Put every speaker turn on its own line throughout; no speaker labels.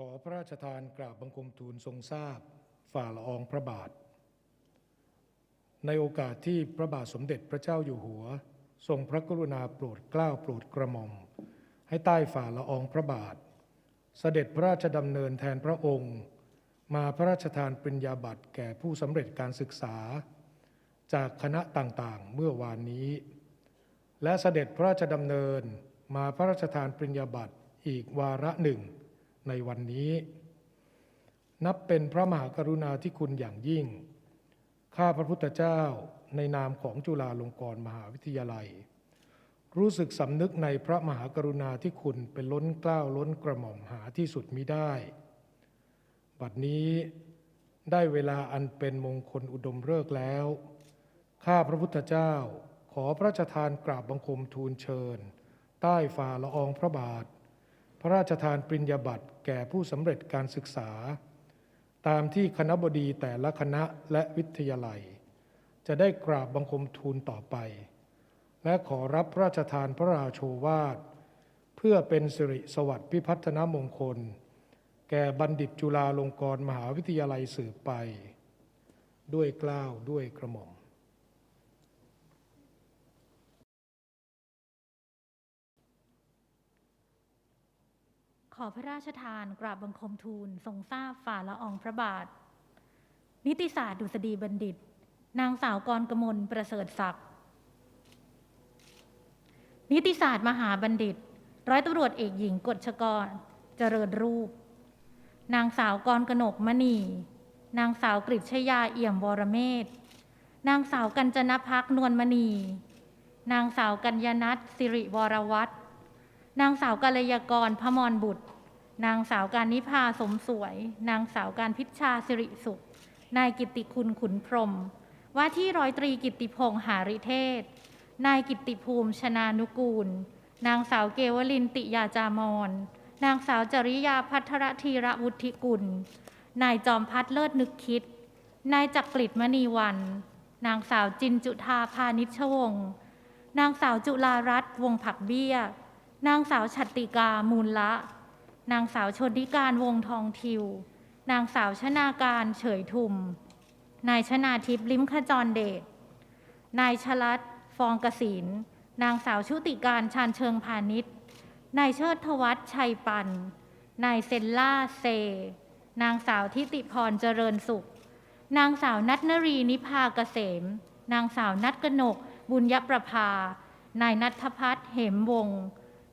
ขอพระราชทานกราบบังคมทูลทรงทราบฝ่าละอองพระบาท ในโอกาสที่พระบาทสมเด็จพระเจ้าอยู่หัว ทรงพระกรุณาโปรดเกล้าโปรดกระหม่อม ให้ใต้ฝ่าละอองพระบาท เสด็จพระราชดำเนินแทนพระองค์ มาพระราชทานปริญญาบัตรแก่ผู้สำเร็จการศึกษา จากคณะต่างๆเมื่อวานนี้ และเสด็จพระราชดำเนินมาพระราชทานปริญญาบัตรอีกวาระหนึ่ง ในวันนี้ นับเป็นพระมหากรุณาธิคุณอย่างยิ่ง ข้าพระพุทธเจ้าในนามของจุฬาลงกรณ์มหาวิทยาลัย รู้สึกสำนึกในพระมหากรุณาธิคุณเป็นล้นเกล้าล้นกระหม่อมหาที่สุดมิได้ บัดนี้ได้เวลาอันเป็นมงคลอุดมฤกษ์แล้ว ข้าพระพุทธเจ้าขอพระราชทานกราบบังคมทูลเชิญ ใต้ฝ่าละอองพระบาท พระราชทานปริญญาบัตร แก่ผู้สำเร็จการศึกษา ตามที่คณะบดีแต่ละคณะและวิทยาลัย จะได้กราบบังคมทูลต่อไป และขอรับพระราชทานพระราโชวาท เพื่อเป็นสิริสวัสดิ์พิพัฒนมงคล แก่บัณฑิตจุฬาลงกรณ์มหาวิทยาลัยสืบไป ด้วยกล้าวด้วยกระหม่อม
ขอพระราชทานกราบบังคมทูล ทรงทราบฝ่าละอองพระบาท นิติศาสตร์ดุษฎีบัณฑิต นางสาวกรกมลประเสริฐศักดิ์นิติศาสตร์มหาบัณฑิต ร้อยตำรวจเอกหญิงกฎชกร เจริญรูป นางสาวกรกนกมณี นางสาวกฤษชยาเอี่ยมวรเมธนางสาวกัญจนพักนวลมณี นางสาวกัญญนัทสิริวรวัตร นางสาวกัลยากรพมรบุตร นางสาวการนิพาสมสวย นางสาวการพิชชาสิริสุข นายกิตติคุณขุนพรหมว่าที่ร้อยตรีกิติพงษ์หาริเทศ นายกิตติภูมิชนานุกูล นางสาวเกวลินติยาจามอนนางสาวจริยาพัทรธีระวุฒิกุล นายจอมพัฒน์เลิศนึกคิด นายจักริดมณีวัน นางสาวจินจุธาพานิชวงศ์ นางสาวจุลารัตน์วงผักเบี้ย นางสาวฉัตติกามูลละ นางสาวชนทิการวงทองทิว นางสาวชนาการเฉยทุม นายชนาทิพย์ลิ้มขจรเดช นายชลัดฟองกสินนางสาวชุติการชาญเชิงพาณิชย์ นายเชิดทวัฒชัยปัน นายเซนล่าเซ นางสาวทิติพรเจริญสุข นางสาวนัทนรีนิพาเกษม นางสาวนัทกนก บุญยประภา นายนัทพัฒน์เหมวงศ์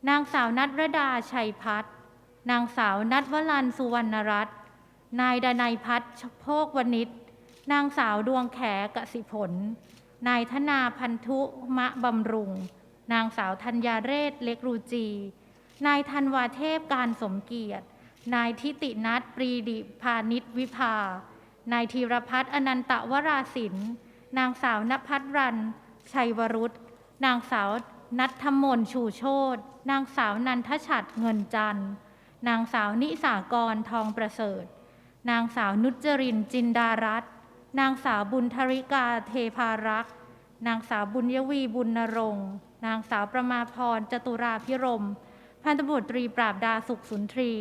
นางสาวนัทรดาชัยพัฒน์นางสาวนัทวลันสุวรรณรัตน์นายดนัยพัฒน์โภควณิชนางสาวดวงแขกสิผล นายธนาพันธุมะบำรุง นางสาวธัญญาเรศเล็กรูจี นายธันวาเทพการสมเกียรติ นายทิตินัทปรีดิพานิชวิภา นายธีรพัฒน์อนันตวราสิน นางสาวนภัทรรัน ชัยวรุษ นางสาว นัทธมนชูโชตนางสาวนันทชัดเงินจันทร์ นางสาวนิสากรทองประเสริฐ นางสาวนุจรินทร์จินดารัตน์นางสาวบุญธริกาเทพารักษ์ นางสาวบุญยวีบุญนรงค์นางสาวประมาพรจตุราพิรม พันตำรวจตรีปราบดาสุขสุนทรี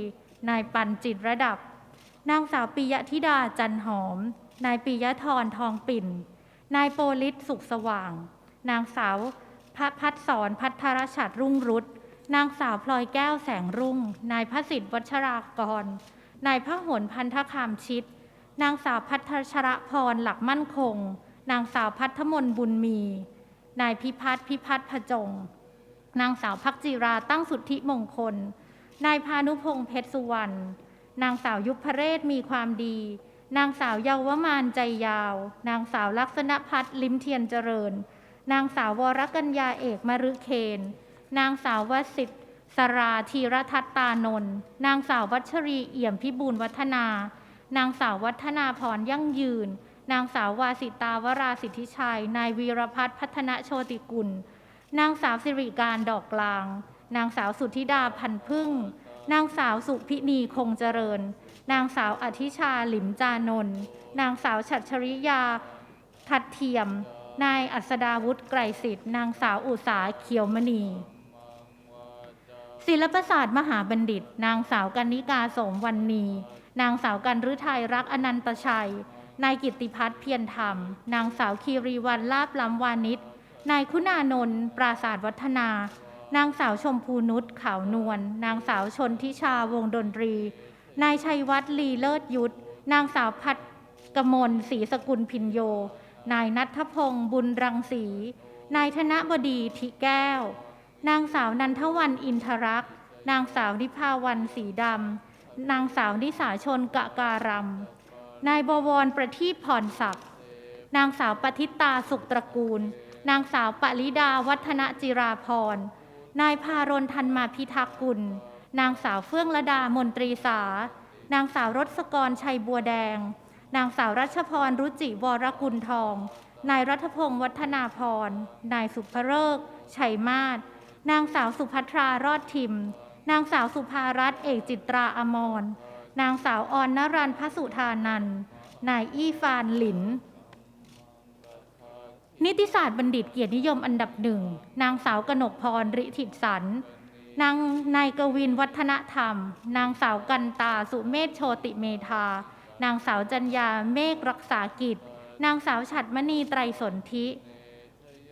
นายปันจิตระดับ นางสาวปิยธิดาจันหอม นายปิยธรทองปิ่น นายโปลิศสุขสว่าง นางสาว พัพัฒสอนพัทรชัดรุ่งรุตนางสาวพลอยแก้วแสงรุ่ง นายพระสิทธิ์วัชรากร นายพระหนพันธคามชิต นางสาวพัทชรพรหลักมั่นคง นางสาวพัทมนบุญมี นายพิพัฒน์พิพัฒน์พจง นางสาวพักจิราตั้งสุทธิมงคล นายพานุพงษ์เพชรสุวรรณ นางสาวยุพเรศมีความดี นางสาวเยาวมานใจยาว นางสาวลักษณพัฒน์ลิมเทียนเจริญ นางสาววรกัญญาเอกมฤเคน นางสาววสิทธิ์สราธีรทัตตานนท์นางสาววัชรีเอี่ยมพิบูลวัฒนา นางสาววัฒนาพรยั่งยืน นางสาววาสิตาวราสิทธิชัย นายวีรพัฒน์พัฒนโชติกุล นางสาวสิริการดอกกลาง นางสาวสุธิดาพันพึ่ง นางสาวสุพินีคงเจริญ นางสาวอธิชาหลิมจานนท์นางสาวฉัตรชริยาทัดเทียม นายอัศดาวุฒิไกรสิทธิ์นางสาวอุสาเขียวมณี ศิลปศาสตร์มหาบัณฑิต นางสาวกันนิกาสมวันนี นางสาวกันฤทัยรักอนันตชัย นายกิติพัฒน์เพียรธรรม นางสาวคีรีวันลาบลำวานิชนายคุณานนท์ปราศาสตร์วัฒนา นางสาวชมพูนุชขาวนวล นางสาวชนทิชาวงดนตรี นายชัยวัฒน์ลีเลิศยุทธ นางสาวพัดกมลศรีสกุลพินโย นายนัทพงศ์บุญรังสี นายธนบดีทิแก้ว นางสาวนันทวันอินทรักษ์ นางสาวนิพาวันสีดำ นางสาวนิสาชนกะการำนายบวรประทีปผ่อนศักดิ์ นางสาวปฏิตาสุขตระกูล นางสาวปริดาวัฒนจิราพร นายพารนทันมาพิทักษ์กุล นางสาวเฟื่องระดามนตรีสา นางสาวรสกรชัยบัวแดง นางสาวรัชพรรุจิวรกุลทอง นายรัฐพงศ์วัฒนาพร นายสุภเริกชัยมาศ นางสาวสุภัทรารอดทิม นางสาวสุภารัตน์เอกจิตราอมร นางสาวออนนรันพสุธานัน นายอี้ฟานหลิน นิติศาสตร์บัณฑิตเกียรตินิยมอันดับหนึ่ง นางสาวกนกพรริถิตสันนางนายกวินวัฒนธรรม นางสาวกันตาสุเมธโชติเมธา นางสาวจัญญาเมฆรักษากิจ นางสาวฉัดมณีไตรสนธิ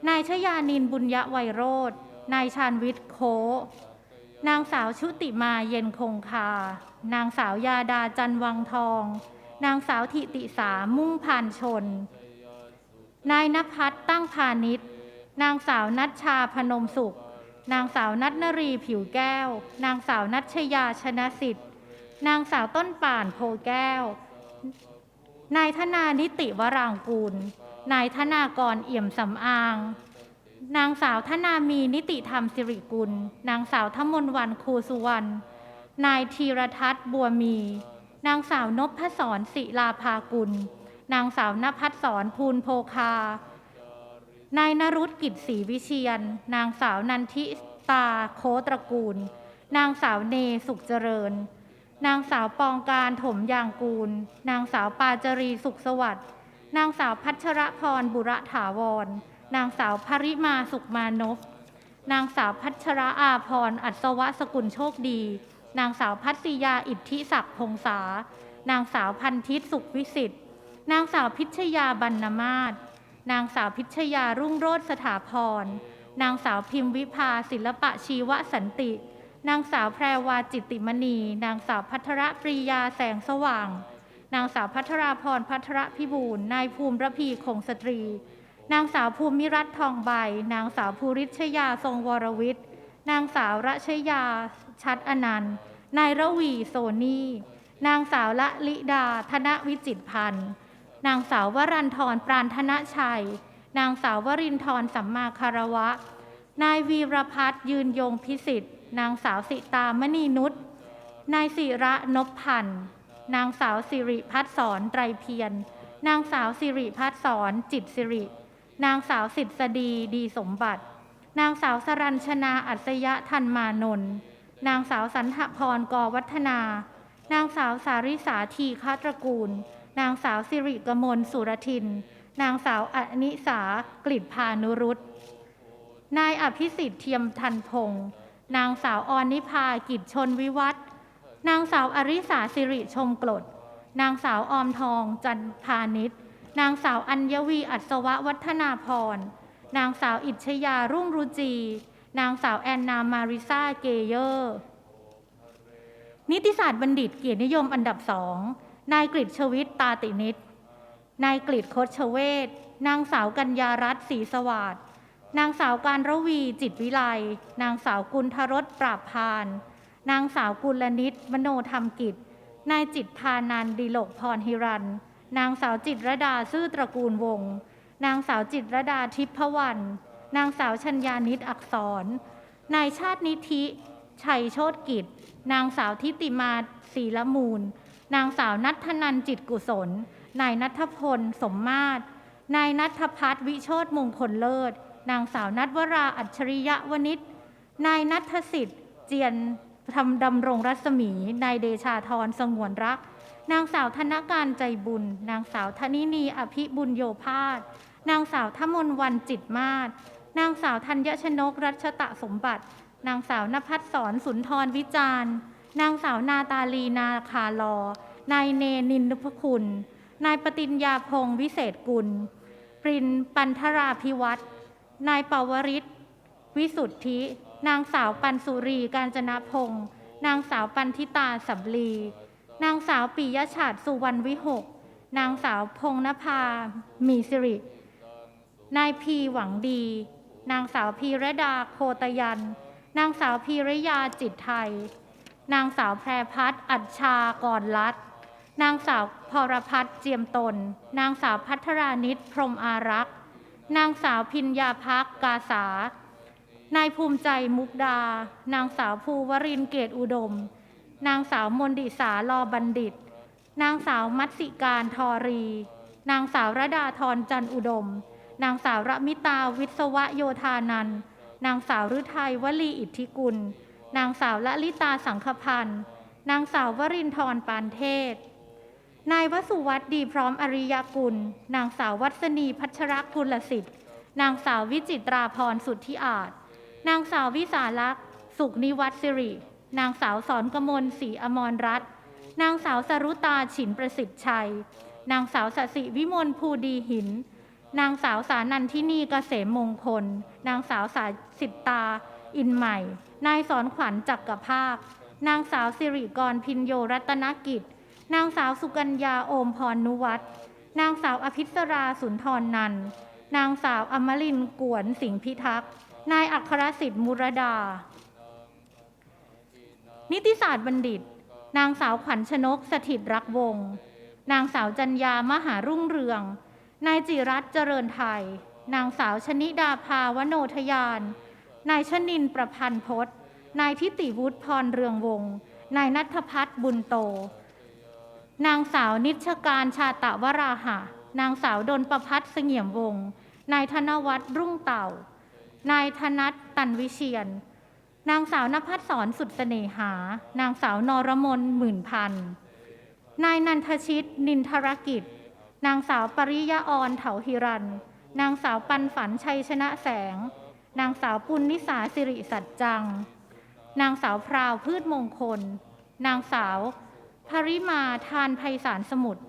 นายชยานินบุญยะไวโรธนายชาญวิทย์โคนางสาวชุติมาเย็นคงคา นางสาวยาดาจันวังทอง นางสาวทิติสามุ่งพานชน นายนภัสตั้งพาณิชย์ นางสาวนัชชาพนมสุข นางสาวนัทนรีผิวแก้ว นางสาวนัชยาชนะสิทธิ์ นางสาวต้นป่านโพแก้ว นายธนานิติวรางกูล นายธนากรเอี่ยมสำอาง นางสาวธนามีนิติธรรมสิริกุล นางสาวทมนวันครูสุวรรณ นายธีรทัศน์บัวมี นางสาวนพศรศิลาภากุล นางสาวนภัสสรภูลโพคา นายนรุตกิจศรีวิเชียน นางสาวนันทิตาโคตระกูล นางสาวเนสุขเจริญ นางสาวปองการถมยางกูล นางสาวปาจรีสุขสวัสดิ์นางสาวพัชรพรบุระถาวร นางสาวภริมาสุขมานพนางสาวพัชระอาพรอัศวะสกุลโชคดี นางสาวพัศยาอิทธิศักดิ์พงษานางสาวพันทิตสุขวิสิทธิ์นางสาวพิชยาบรรณมาศนางสาวพิชยารุ่งโรจน์สถาพร นางสาวพิมพ์วิภาศิลปะชีวสันติ นางสาวแพรวาจิตติมณี นางสาวพัทรปรียาแสงสว่าง นางสาวพัทราพรพัทรพิบูลนายภูมิระพีคงสตรี นางสาวภูมิรัตน์ทองใบ นางสาวภูริชยาทรงวรวิทย์ นางสาวรัชยาชัดอนันต์ นายระวีโซนีนางสาวละลิดาธนวิจิตพันธ์ นางสาววรันทรปราณธนชัย นางสาววรินทรสัมมาคารวะ นายวีรพัฒน์ยืนยงพิสิทธิ์ นางสาวสิตามณีนุชนายศิระนพพันธ์นางสาวสิริพัฒน์สอนไตรเพียรนางสาวสิริพัฒน์สอนจิตสิริ นางสาวสิทธดีดีสมบัติ นางสาวสรัญชนาอัศยะทันมานนท์นางสาวสันทพรกวัฒนา นางสาวสาริสาทีฆาตระกูล นางสาวสิริกมลสุรทิน นางสาวอนิสากฤษพานุรุตนายอภิสิทธิ์เทียมทันพงศ์ นางสาวออนนิพากิจชนวิวัฒน์นางสาวอริสาสิริชมกลด นางสาวออมทองจันพาณิชย์นางสาวอัญวีอัศวะวัฒนาพร นางสาวอิชยารุ่งรุจี นางสาวแอนนามาริซาเกเยอร์ นิติศาสตร์บัณฑิตเกียรตินิยมอันดับสอง นายกฤษชวิตตาตินิตนายกฤษคดชเวศนางสาวกัญญารัตน์ศรีสวัสดิ นางสาวการระวีจิตวิไล นางสาวกุลทรสปราบพาน นางสาวกุลนิตมโนธรรมกิจ นายจิตพานันดิโลกพรฮิรัน นางสาวจิตรดาซื่อตระกูลวงศ์นางสาวจิตรดาทิพวรรณนางสาวชัญญานิตอักษร นายชาตินิธิชัยโชตกิจ นางสาวทิติมาศรีละมูล นางสาวนัทนันจิตกุศล นายนัทพล สมมาตร นายนัทพัฒน์วิโชตมงคลเลิศ นางสาวนัทวราอัจฉริยะวณิชนายนัทสิทธิ์เจียนทำดำรงรัศมี นายเดชาธรสงวนรัก นางสาวธนการใจบุญ นางสาวธนินีอภิบุญโยภาสนางสาวทมนวันจิตมาศนางสาวธัญชนกรัชตะสมบัติ นางสาวนภัสสรสุนทรวิจารณ์นางสาวนาตาลีนาคาลอ นายเนนินนุพคุณ นายปติญญาพงศ์วิเศษกุล ปรินปันธราพิวัตร นายปวริศวิสุทธิ นางสาวปันสุรีการจนพงศ์นางสาวปันทิตาสับลี นางสาวปิยชาติสุวรรณวิหก นางสาวพงนภา มีสิริ นายพีหวังดี นางสาวพีระดาโคตยัน นางสาวพีระยาจิตไทย นางสาวแพรพัฒน์อัจฉากรรัตนางสาวพรพัฒน์เจียมตน นางสาวพัทรานิตพรมอารักษ์ นางสาวพิญญาพักกาสา นายภูมิใจมุกดา นางสาวภูวรินเกตอุดม นางสาวมนดิสาลอบัณฑิต นางสาวมัตสิการทอรี นางสาวระดาธรจันอุดม นางสาวระมิตาวิศวโยธานัน นางสาวฤทัยวลีอิทธิกุล นางสาวละลิตาสังคพันธ์ นางสาววรินทรปานเทศ นายวสุวัตดีพร้อมอริยกุล นางสาววัฒนีพัชรกุลสิทธิ์ นางสาววิจิตราพรสุทธิอาจ นางสาววิสาลักษ์สุขนิวัฒน์สิริ นางสาวสอนกมลศรีอมรรัตน์นางสาวสรุตาฉินประสิทธิ์ชัย นางสาวสสิวิมลภูดีหิน นางสาวสานันทินีเกษมมงคล นางสาวสาสิตตา อินใหม่ นายสอนขวัญจักกรภาคนางสาวสิริกรพินโยรัตนกิจ นางสาวสุกัญญาโอมพรนุวัฒน์นางสาวอภิสราสุนทรนันนางสาวอมรินกวนสิงห์พิทักษ์นายอัครสิทธิ์มุรดา นิติศาสตร์บัณฑิต นางสาวขวัญชนกสถิตรักวงศ์นางสาวจัญญามหารุ่งเรือง นายจิรัตเจริญไทย นางสาวชนิดาภาวโนทยาน นายชนินประพันธ์พศนายทิติวุฒิพรเรืองวงศ์นายนัทพัฒน์บุญโต นางสาวนิชการชาตะวราหะ นางสาวดนประพัฒน์เสงี่ยมวงศ์นายธนวัฒน์รุ่งเต่า นายธนัทตันวิเชียน นางสาวนภัสสรสุดเสน่หา นางสาวนรมนหมื่นพัน นายนันทชิตนินทรกิจ นางสาวปริยาออนเถาหิรัน นางสาวปันฝันชัยชนะแสง นางสาวปุณนิสาสิริสัจจัง นางสาวพราวพืชมงคล นางสาว ภริมาทานไพศาลสมุทร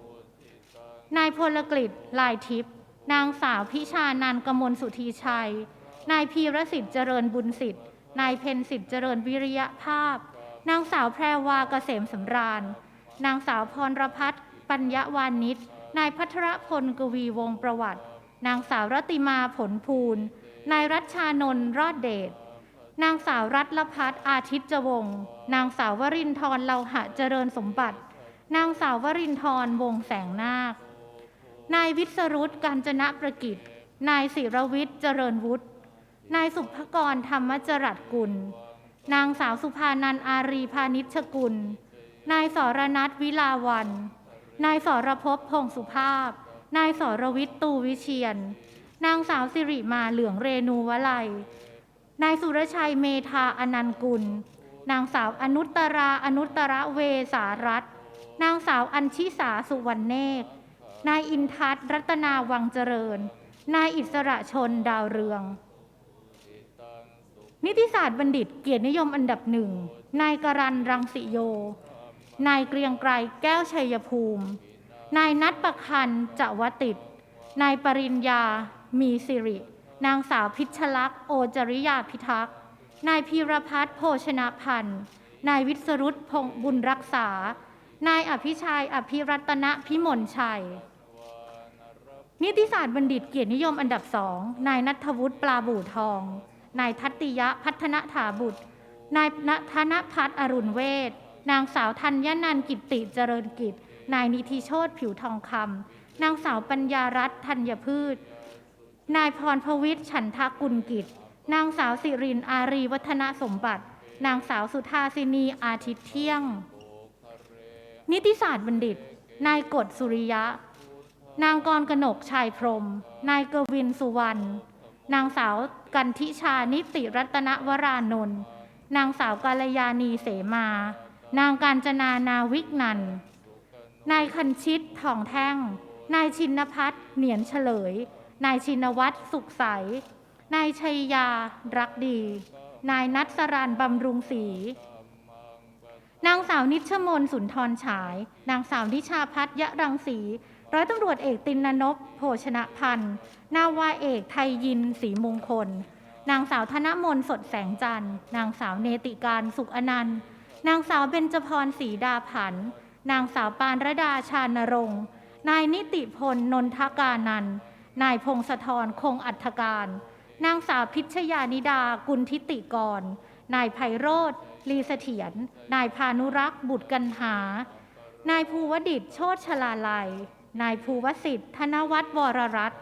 นายพลกฤษลายทิพย์นางสาวพิชานันกมลสุธีชัย นายพีรสิทธิ์เจริญบุญสิทธิ์นายเพนสิทธิ์เจริญวิริยภาพ นางสาวแพรวาเกษมสำราญ นางสาวพรพัฒน์ปัญญาวานิชนายพัทรพลกวีวงศ์ประวัติ นางสาวรติมาผลภูลนายรัชชานนท์รอดเดช นางสาวรัตลพัฒน์อาทิตย์จวง นางสาววรินทร์เลาหะเจริญสมบัติ นางสาววรินทร์วงแสงนาค นายวิศรุตการจนะประกิจ นายศิรวิทย์เจริญวุฒิ นายสุภกรธรรมจรัสกุล นางสาวสุภานันอารีพานิชกุล นายสรนัทวิลาวัน นายสรภพพงศ์สุภาพ นายสรวิทย์ตูวิเชียน นางสาวสิริมาเหลืองเรนูวลัย นายสุรชัยเมธาอนันต์กุล นางสาวอนุตตราอนุตตรเวสารัตน์นางสาวอัญชิสาสุวรรณเนกนายอินทัศน์รัตนาวังเจริญ นายอิสระชนดาวเรือง นิติศาสตร์บัณฑิตเกียรตินิยมอันดับหนึ่ง นายกรันรังสิโย นายเกรียงไกรแก้วชัยภูมิ นายนัทประคันจวติดนายปริญญามีสิริ นางสาวพิชลักษ์โอจริยาพิทักษ์ นายพีรพัฒน์โภชนะพันธ์ นายวิศรุตพงษ์บุญรักษา นายอภิชัยอภิรัตนพิมลชัย นิติศาสตร์บัณฑิตเกียรตินิยมอันดับสอง นายนัทวุฒิปลาบู่ทอง นายทัตติยะพัฒนถาบุตร นายณธนพัฒน์อรุณเวทนางสาวธัญนันกิตติเจริญกิจ นายนิธิโชตผิวทองคำนางสาวปัญญารัตน์ธัญพืช นายพรพวิทย์ฉันทกุลกิจ นางสาวสิรินอารีวัฒนสมบัติ นางสาวสุธาสินีอาทิตย์เที่ยง นิติศาสตร์บัณฑิต นายกฎสุริยะ นางกรกนกชายพรม นายกวินสุวรรณ นางสาวกันทิชานิติรัตนวรานนท์ นางสาวกาลยานีเสมา นางการจนานาวิกนัน นายคันชิตทองแท่ง นายชินพัฒน์เหนียนเฉลย นายชินวัตรสุขใส นายชัยยารักดี นายนัทสรันบำรุงศรี นางสาวนิชมนสุนทรฉาย นางสาวนิชาพัฒยะรังสี ร้อยตำรวจเอกตินนพโภชนะพันธ์ นาวาเอกไทยยินศรีมงคล นางสาวธนมนสดแสงจันทร์ นางสาวเนติการสุขอนันต์ นางสาวเบญจพรศรีดาผัน นางสาวปานระดาชานรงค์นายนิติพลนนทกานันท์ นายพงศธรคงอัฐการ นางสาวพิชยานิดากุลทิติกร นายไพโรธลีเสถียร นายพานุรักษ์บุตรกันหา นายภูวดิษฐ์โชตชลาลัย นายภูวสิทธิ์ธนวัฒน์วรรัตน์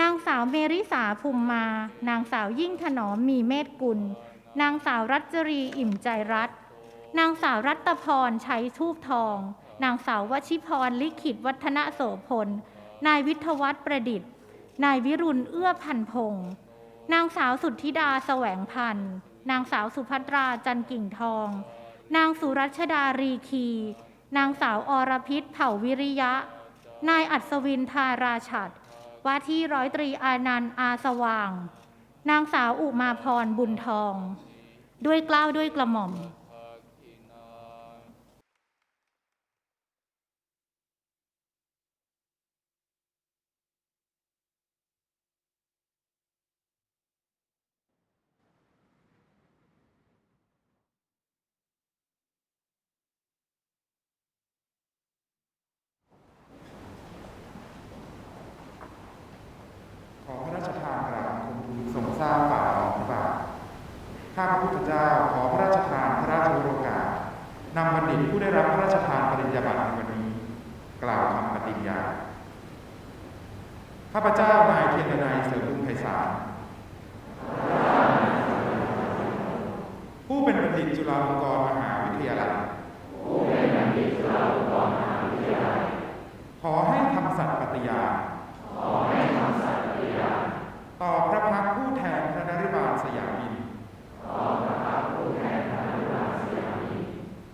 นางสาวเมริสาภูมิมา นางสาวยิ่งถนอมมีเมธกุล นางสาวรัชรีอิ่มใจรัตน์นางสาวรัตพรชัยทูบทอง นางสาววชิพรลิขิตวัฒนโสพล นายวิทวัฒน์ประดิษฐ์ นายวิรุณเอื้อพันพงศ์นางสาวสุทธิดาแสวงพันธ์ นางสาวสุภัตราจันกิ่งทอง นางสุรัชดารีคี นางสาวอรพิษเผ่าวิริยะ นายอัศวินทาราชัดว่าที่ร้อยตรีอานันต์อาสว่าง นางสาวอุมาพรบุญทอง ด้วยกล้าวด้วยกระหม่อม
ขอพระราชทานกราบบังคม ทราบฝ่าของพระบาทข้าพระพุทธเจ้าขอพระราชทานพระราชโอกาสนำบัณฑิตผู้ได้รับพระราชทานปริญญาบัตรในวันนี้ กล่าวคำปฏิญญาข้าพเจ้านายเทียนนายเสริมบุญไพศาลผู้เป็นบัณฑิตจุฬาลงกรณ์มหาวิทยาลัยขอให้ทำสัตย์ปฏิญาณต่ อพระพักตร์ผู้แทนพระนริบาลสยามอินทร์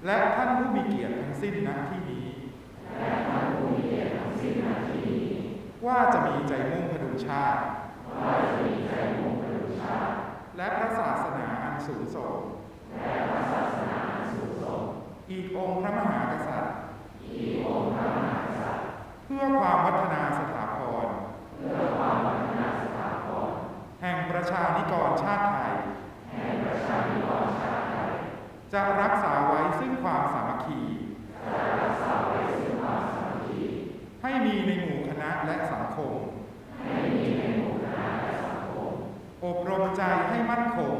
และท่านผู้มีเกียรติทั้งสิ้นณที่นี้ ว่าจะมีใจมุ่งพดุงชาติ และพระศาสนาอันสูงส่ง อีกองค์พระมหากษัตริย์ เพื่อความวัฒนาสถาพร แห่งประ ชานิกรชาติไทย จะรักษาไว้ซึ่งความสามัคคี ให้มีในหมู่คณะและสังคม อบรมใจให้มั่นคง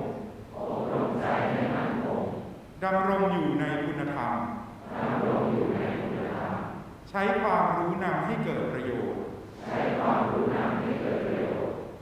ดำรงอยู่ในคุณธรรม ใช้ความรู้นำให้เกิดประโยชน์ ใช้ความรู้นำให้เกิดประโยั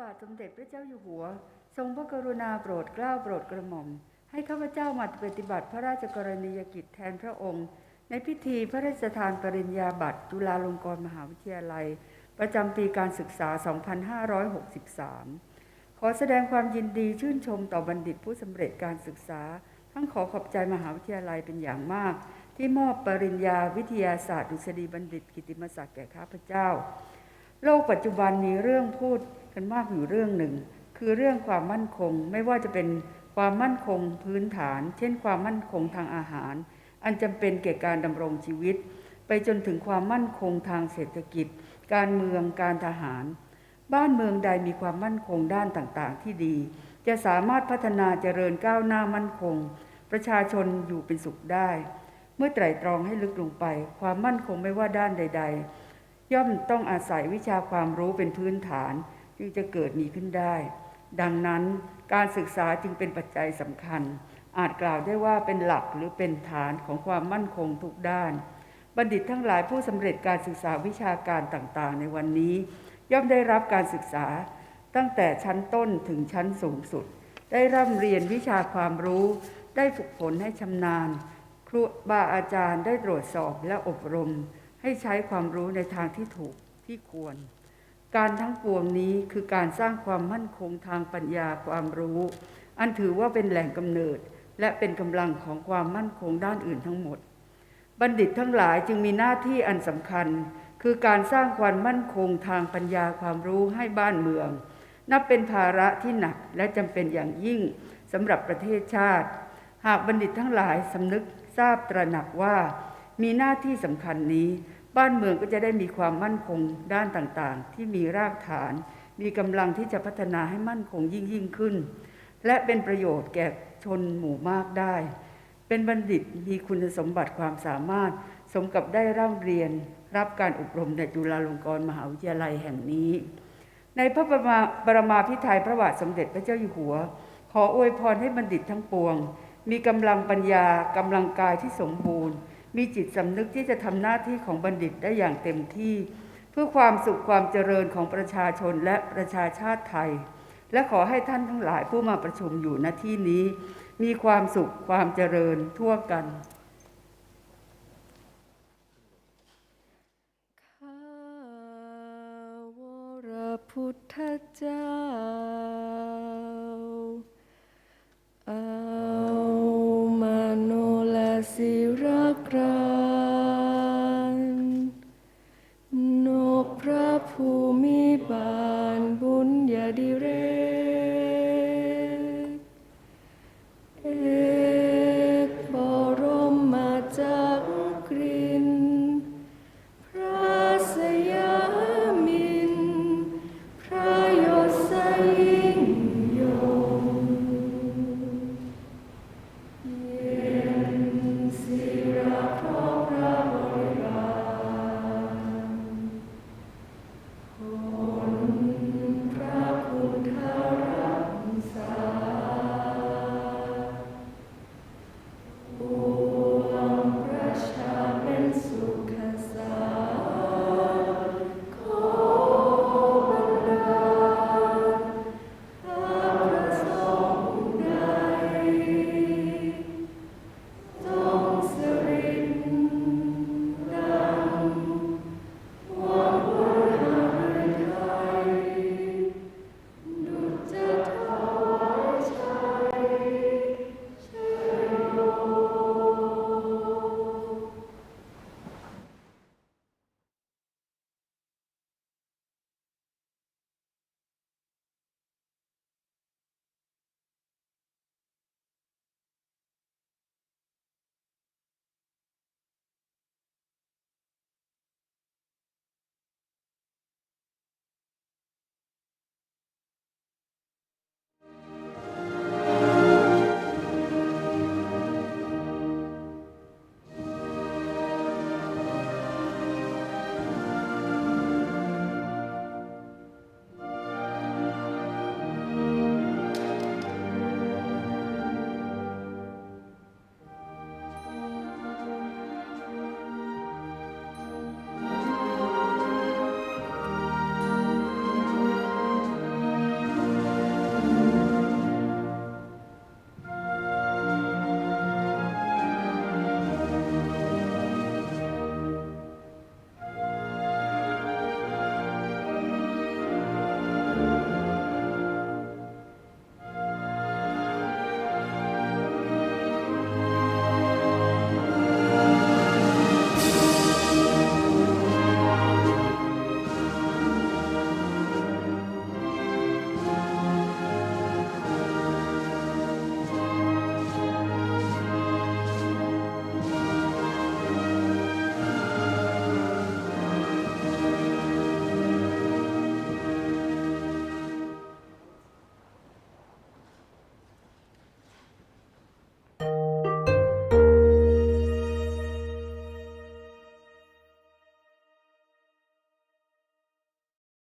บาทสมเด็จพระเจ้าอยู่หัว ทรงพระกรุณาโปรดเกล้าโปรดกระหม่อม ให้ข้าพเจ้ามาปฏิบัติพระราชกรณียกิจแทนพระองค์ ในพิธีพระราชทานปริญญาบัตรจุฬาลงกรณ์มหาวิทยาลัย ประจำปีการศึกษา 2563 ขอแสดงความยินดีชื่นชมต่อบัณฑิตผู้สำเร็จการศึกษา ทั้งขอขอบใจมหาวิทยาลัยเป็นอย่างมาก ที่มอบปริญญาวิทยาศาสตร์ดุษฎีบัณฑิตกิตติมศักดิ์แก่ข้าพเจ้า โลกปัจจุบันมีเรื่องพูด กันมากอยู่เรื่องหนึ่ง คือเรื่องความมั่นคงไม่ว่าจะเป็นความมั่นคงพื้นฐาน เช่น ความมั่นคงทางอาหาร อันจำเป็นแก่การดำรงชีวิต ไปจนถึงความมั่นคงทางเศรษฐกิจ การเมืองการทหาร บ้านเมืองใดมีความมั่นคงด้านต่างๆ ที่ดี จะสามารถพัฒนาเจริญก้าวหน้ามั่นคง ประชาชนอยู่เป็นสุขได้ เมื่อไตร่ตรองให้ลึกลงไป ความมั่นคงไม่ว่าด้านใด ๆ ย่อมต้องอาศัยวิชาความรู้เป็นพื้นฐาน จึงจะเกิดมีขึ้นได้ ดังนั้นการศึกษาจึงเป็นปัจจัยสำคัญ อาจกล่าวได้ว่าเป็นหลักหรือเป็นฐานของความมั่นคงทุกด้าน บัณฑิตทั้งหลายผู้สำเร็จการศึกษาวิชาการต่างๆ ในวันนี้ ย่อมได้รับการศึกษา ตั้งแต่ชั้นต้นถึงชั้นสูงสุด ได้ร่ำเรียนวิชาความรู้ ได้ฝึกฝนให้ชำนาญ ครูบาอาจารย์ได้ตรวจสอบและอบรม ให้ใช้ความรู้ในทางที่ถูกที่ควร การทั้งปวงนี้คือการสร้างความมั่นคงทางปัญญาความรู้ อันถือว่าเป็นแหล่งกำเนิด และเป็นกำลังของความมั่นคงด้านอื่นทั้งหมด บัณฑิตทั้งหลายจึงมีหน้าที่อันสำคัญ คือการสร้างความมั่นคงทางปัญญาความรู้ให้บ้านเมือง นับเป็นภาระที่หนักและจำเป็นอย่างยิ่งสำหรับประเทศชาติ หากบัณฑิตทั้งหลายสำนึกทราบตระหนักว่า มีหน้าที่สำคัญนี้ บ้านเมืองก็จะได้มีความมั่นคงด้านต่างๆ ที่มีรากฐาน มีกำลังที่จะพัฒนาให้มั่นคงยิ่งยิ่งขึ้น และเป็นประโยชน์แก่ชนหมู่มากได้ เป็นบัณฑิตมีคุณสมบัติความสามารถ สมกับได้ร่ำเรียน รับการอบรมในจุฬาลงกรณ์มหาวิทยาลัยแห่งนี้ ในพระปรมรมาพิไทยพระบาทสมเด็จพระเจ้าอยู่หัว ขออวยพรให้บัณฑิตทั้งปวง มีกำลังปัญญากำลังกายที่สมบูรณ์ มีจิตสำนึกที่จะทำหน้าที่ของบัณฑิตได้อย่างเต็มที่ เพื่อความสุขความเจริญของประชาชนและประชาชาติไทย และขอให้ท่านทั้งหลายผู้มาประชุมอยู่ณที่นี้ มีความสุขความเจริญทั่วกัน
ข้าวรพุทธเจ้า กรานนกพระภูมิบาลบุญญาดิเร